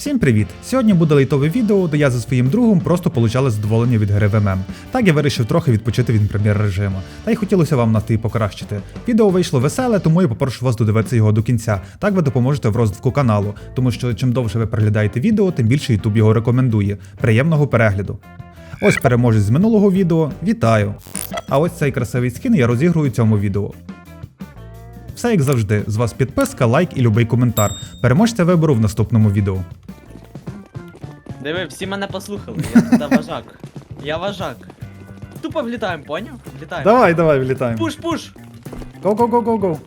Всім привіт! Сьогодні буде лейтове відео, де я за своїм другом просто получали задоволення від гри в ММ. Так я вирішив трохи відпочити від прем'єр режиму. Та й хотілося вам настрій покращити. Відео вийшло веселе, тому я попрошу вас додивитися його до кінця. Так ви допоможете в розвитку каналу, тому що чим довше ви переглядаєте відео, тим більше YouTube його рекомендує. Приємного перегляду! Ось переможець з минулого відео. Вітаю! А ось цей красивий скін я розігрую в цьому відео. Все як завжди, з вас підписка, лайк і любий коментар. Переможця виберу в наступному відео. Диви, всі мене послухали, я туди вожак. Я вожак. Тупо влітаємо, поняв? Влітаємо. Давай, давай, влітаємо. Пуш, пуш! Go, go, go, go, go.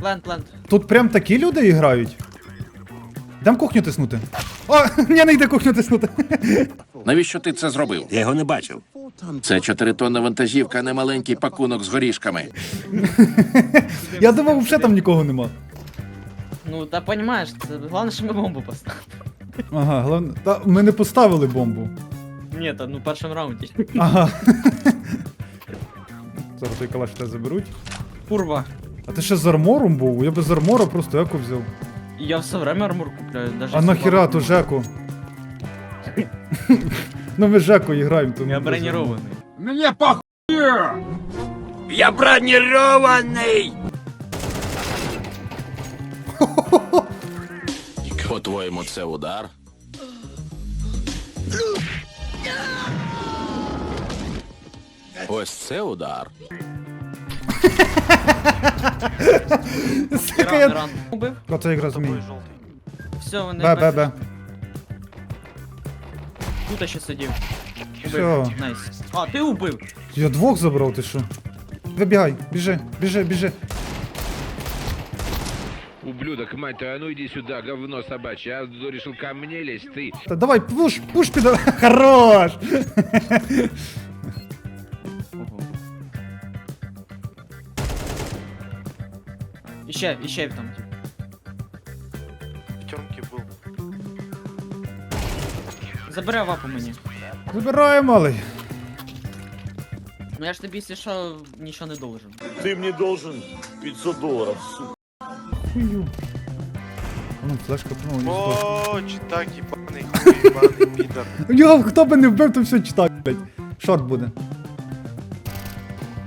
Плент, плент. Тут прям такі люди грають. Дам кухню тиснути. О, ні, не йде кухню тиснути. Навіщо ти це зробив? Я його не бачив. Це чотиритонна вантажівка, а не маленький пакунок з горішками. Я думав, взагалі там нікого нема. Ну, та понімаєш, це головне, що ми бомбу поставили. Ага, головне. Та ми не поставили бомбу. Ні, та ну в першому раунді. Ага. Зараз той калаш тебе заберуть. Курва. А ти ще з армором був? Я без армора просто еко взяв. Я все время армур купляю, даже А нахіра то Жеку? Ну ми Жеку граємо, тому. Я без бронірований. Я бронірований! По-твоєму, це удар? Ось це удар. Сука, Ран, я... ран. Убив? Оце якраз мій. Все, вони Бе, бе, бе. Тут ще сидів. Все. Убив. Найс. А, ти убив. Я двох забрав, ти що? Вибігай, біжи, біжи, біжи. Ублюдок, мать твою, а ну иди сюда, говно собачье, а решил ко мне лезть, ты. Та давай, пуш, пуш піда. Хорош! Ого. Іще, іще там, тип. Тёмки был. Забери вапу мені. Забирай, малий. Ну я ж тобі, якщо що, нічого не должен. Ты мне должен 500 долларов, сука. Хую. Ну, флешка, ну, і. О, читак ебаный, хуй ебаный пидор. Його хто би не вбив, то все читає, блядь. Шорт буде.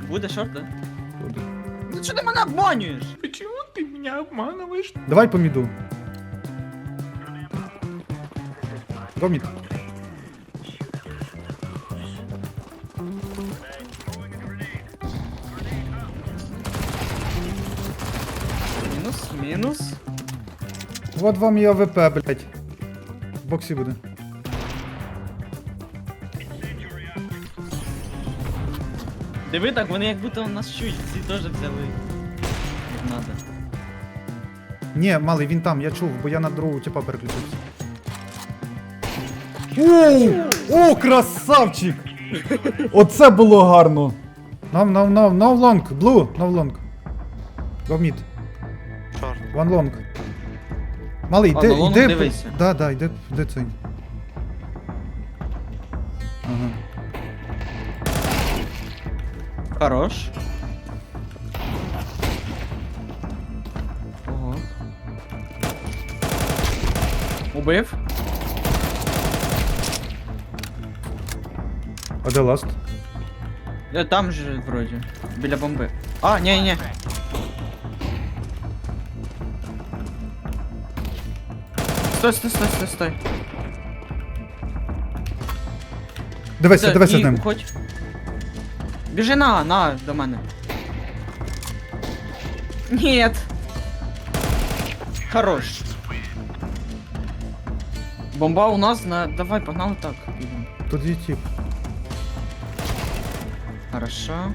Буде шорт, да? Ну чого ти мене обманюєш? Давай по міду. Гоміт. Мінус, мінус. Вот вам і АВП, блядь. В боксі буде. Диви так, вони як будто нас чують, всі теж взяли. Як надо. Ні, малий, він там, я чув, бо я на другу типа переключився. О, о, красавчик! Оце було гарно. No, no, no, no long, blue, no long. Go mid. Шорт. One long. Малий, А, йди, на long йди. дивися. Да, да, йди, йди цей. Ага. Хорош. Ого. Убив? А де ласт? Е, Там же вроді. Біля бомби. А, ні, ні. Стой, стой, стой, стой, стой. Дивися, Все, дивися з і ним. уходь. Біжи на, на, до мене. Нет. Хорош. Бомба у нас на... Давай, погнали так. підемо. Тут є тип. Хорошо.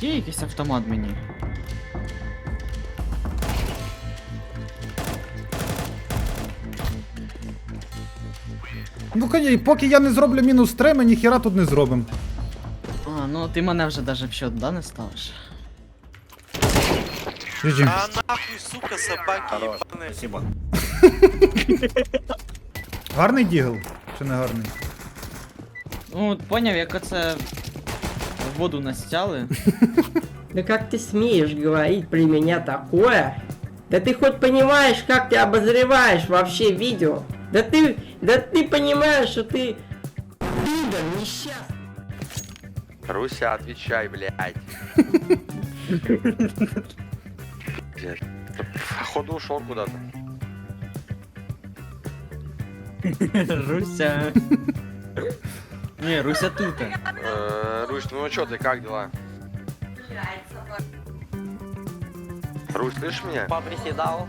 Є якийсь автомат мені. Ну коні, поки я не зроблю мінус 3, ми ніхіра тут не зробимо. А, ну ти мене вже даже в счет, да, не ставиш? GG. А нахуй, сука, собаки ебаные. Спасибо. Гарний дігл? Чи не гарний? Ну, поняв, як оце в воду настяли. Да как ты смеешь говорить при меня такое? Да ты хоть понимаешь, как ты обозреваешь вообще видео? Да ты, да ты понимаешь, что ты пидор несчастный. Руся, отвечай, блядь. Походу ушел куда-то. Руся. Не, Руся тут. Э, Русь, ну чё ты, как дела? Русь, слышишь меня? Поприседал.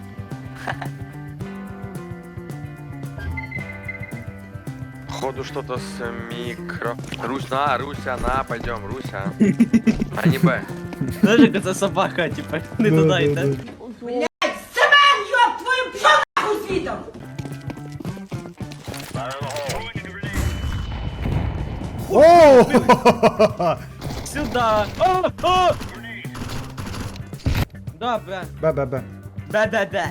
Походу что-то с микро... Русь, на, Руся, на, пойдем, Руся. А не Б. Знаєш, яка це собака, типа, не туди йде. О! Сюда! О! О! Да, бля. Бе-бе-бе. Бе-бе-бе.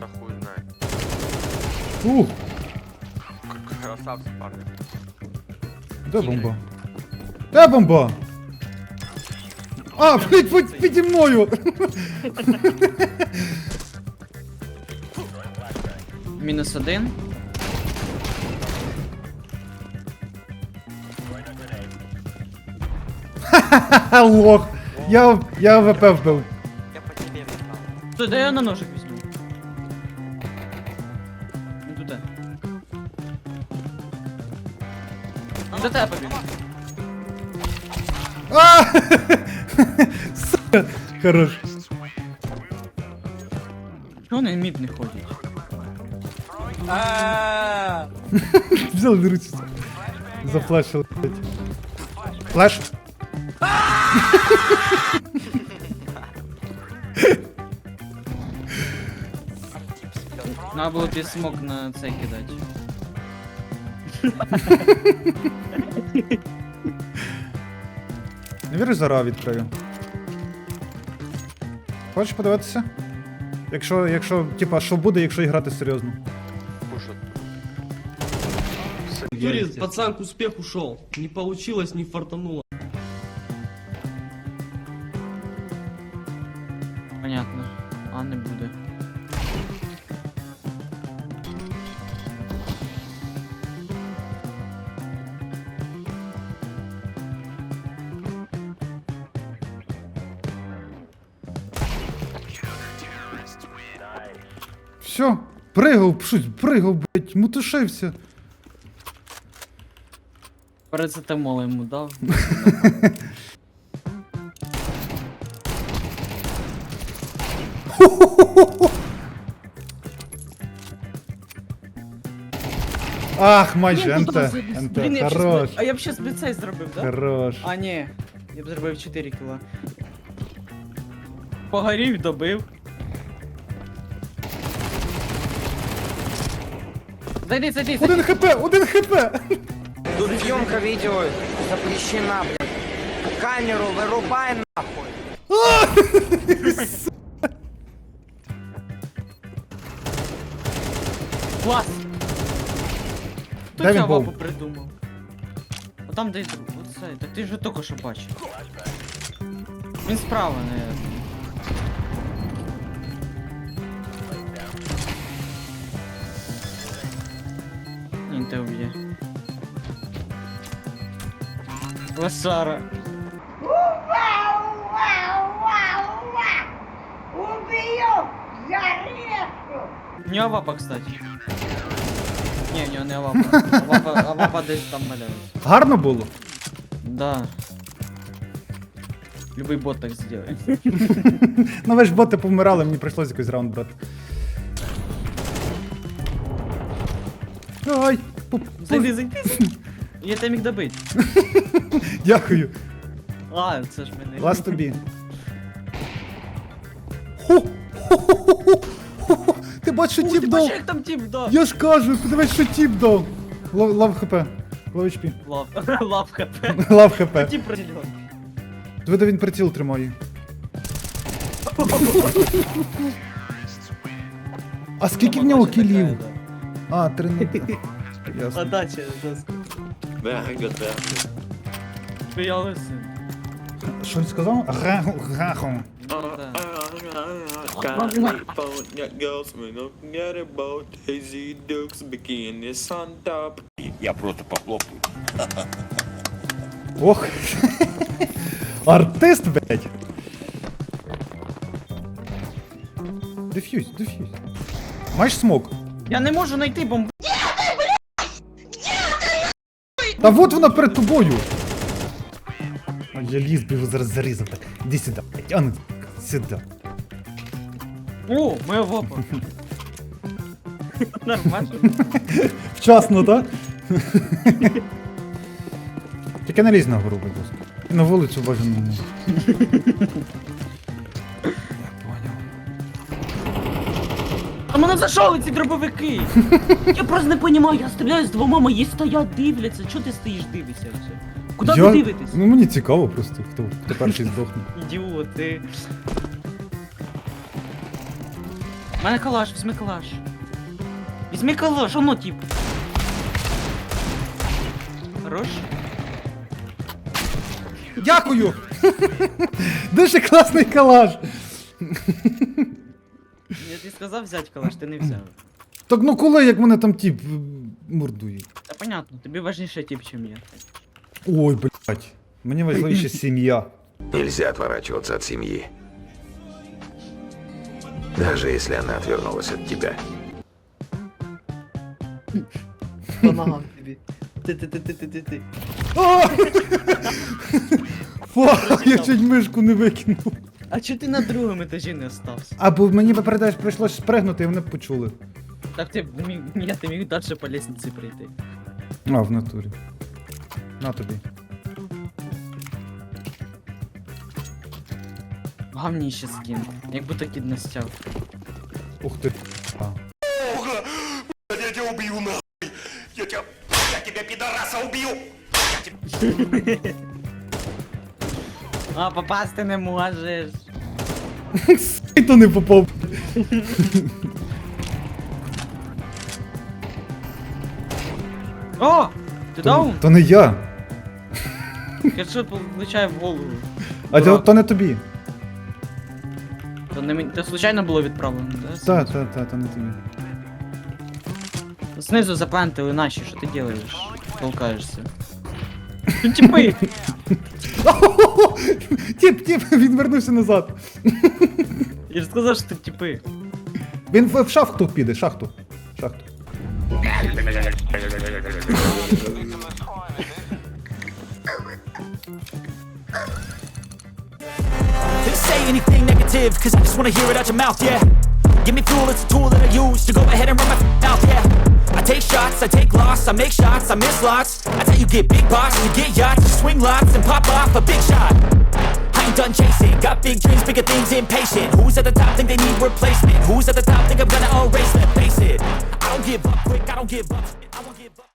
Да хуй знает. Ух, К- Красавцы, де бомба? Де бомба? А, блядь, будь піді мною! Мінус один. Ха-ха-ха, лох! Я, я ВП вбив. Стой, дай я на ножик До тебе побіг. А! Сука, Хорош. Чого вони мід не ходять? Взял виручиться. Зафлешил, блядь. Флеш. Надо було ти смог на цей кидати. Не віриш, зараз відкрию. Хочеш подивитися? Якщо, якщо, типа, що буде, якщо грати серйозно? Юрий, пацан к успеху шел. Не получилось, не фартануло. Понятно. А не буде. Пригав, щось, пригав, блядь, мутушився. Парацетамол йому дав. Ах, майже, НТ? НТ, Блін, я б щас хорош, би- А я б щас би цей зробив, да? хорош. А, ні. Я б зробив 4 кіла. Погорів, добив. Зайди, зайди, зайди. Один хп, один хп! Тут съемка видео запрещена, блядь. Камеру вырубай нахуй. Клас! Хто Де він був? лапу придумав? А там де друг, оце, так ти ж тільки що бачив. Він справа, не. Ні, ти уб'є. Лошара. Убью! Зарежу! У нього вапа, кстати. Ні, у нього не вапа. А вапа, а вапа десь там валяється. Гарно було? Да. Любой бот так сделает. Ну ви ж боти повмирали, мені прийшлось якийсь раунд брати. Ай! Зайди. Я тебе міг добити. Дякую. А, це ж мене. Лас тобі. Хо-хо-хо-хо! Ти бачиш, що тіп дав? як там тип дав? Я ж кажу, подивись, що тіп дав. Лав, лав хп. Лав HP. Лав. Лав хп. Лав хп. Тип приділив. Диви, він приціл тримає. А скільки в нього кілів? А, три Ясно. Подача, доска. Мега, да. Я лисин. Що він сказав? Гаху, гаху. Я просто похлопаю. Ох. Артист, блядь. Дефьюз, дефьюз. Маєш смок? Я не можу знайти бомбу. Та вот вона перед тобою. А я ліз би його зараз зарізав так. Іди сюди, блядь, а ну сюди. О, моя вапа. Нормально. Вчасно, так? Тільки не лізь на гору, будь ласка. На вулицю бажано. не. А мене зашали ці дробовики. Я просто не розумію, я стріляю з двома, мої стоять, дивляться. Чого ти стоїш, дивишся все? Куди Я- ви дивитесь? Ну мені цікаво просто, хто, хто перший здохне. Ідіоти. У мене калаш, візьми калаш. Візьми калаш, оно тип. Хорош? Дякую! Дуже класний калаш! Я тобі сказав взяти калаш, ти не взяв. Так ну коли, як мене там тіп е, мордує? Та понятно, тобі важніше тип, чим я. Ой, блядь. Мені важливіше сім'я. Нельзя отворачиваться от семьи. Даже если она отвернулась от тебя. По ногам тобі. Ти-ти-ти-ти-ти-ти. А! Фак, я чуть мишку не викинув. А чого ти на другому етажі не остався? Або мені би передаєш, прийшлось спригнути, і вони б почули. Так ти міг, я ти міг далі по лестниці прийти. А, в натурі. На тобі. Гавніще скін. Як будто кід настяв. Ух ти. А. Я тебя убью, нахуй! Я тебя... Я тебя, пидораса, убью! А, попасти не можеш. То не попав. О! Ти То, даун? то не я. Хедшот влучає в голову. А то, то не тобі. То не мені. Це случайно було відправлено, да? Та, та, та, то не тобі. Снизу заплантили наші, що ти делаєш? Толкаєшся. Ну типи! Тіп, тіп, він вернувся назад. Я ж сказав, що ти типи. Він в, в шахту піде, шахту. Шахту. They say anything negative, cause I just wanna hear it out your mouth, yeah. Give me fuel, it's a tool that I use to go ahead and run my f- mouth, yeah. I take shots, I take loss, I make shots, I miss lots. That's how you get big box, you get yachts, you swing lots and pop off a big shot. I ain't done chasing, got big dreams, bigger things, impatient. Who's at the top think they need replacement? Who's at the top think I'm gonna erase them? Face it, I don't give up quick, I don't give up. I won't give up.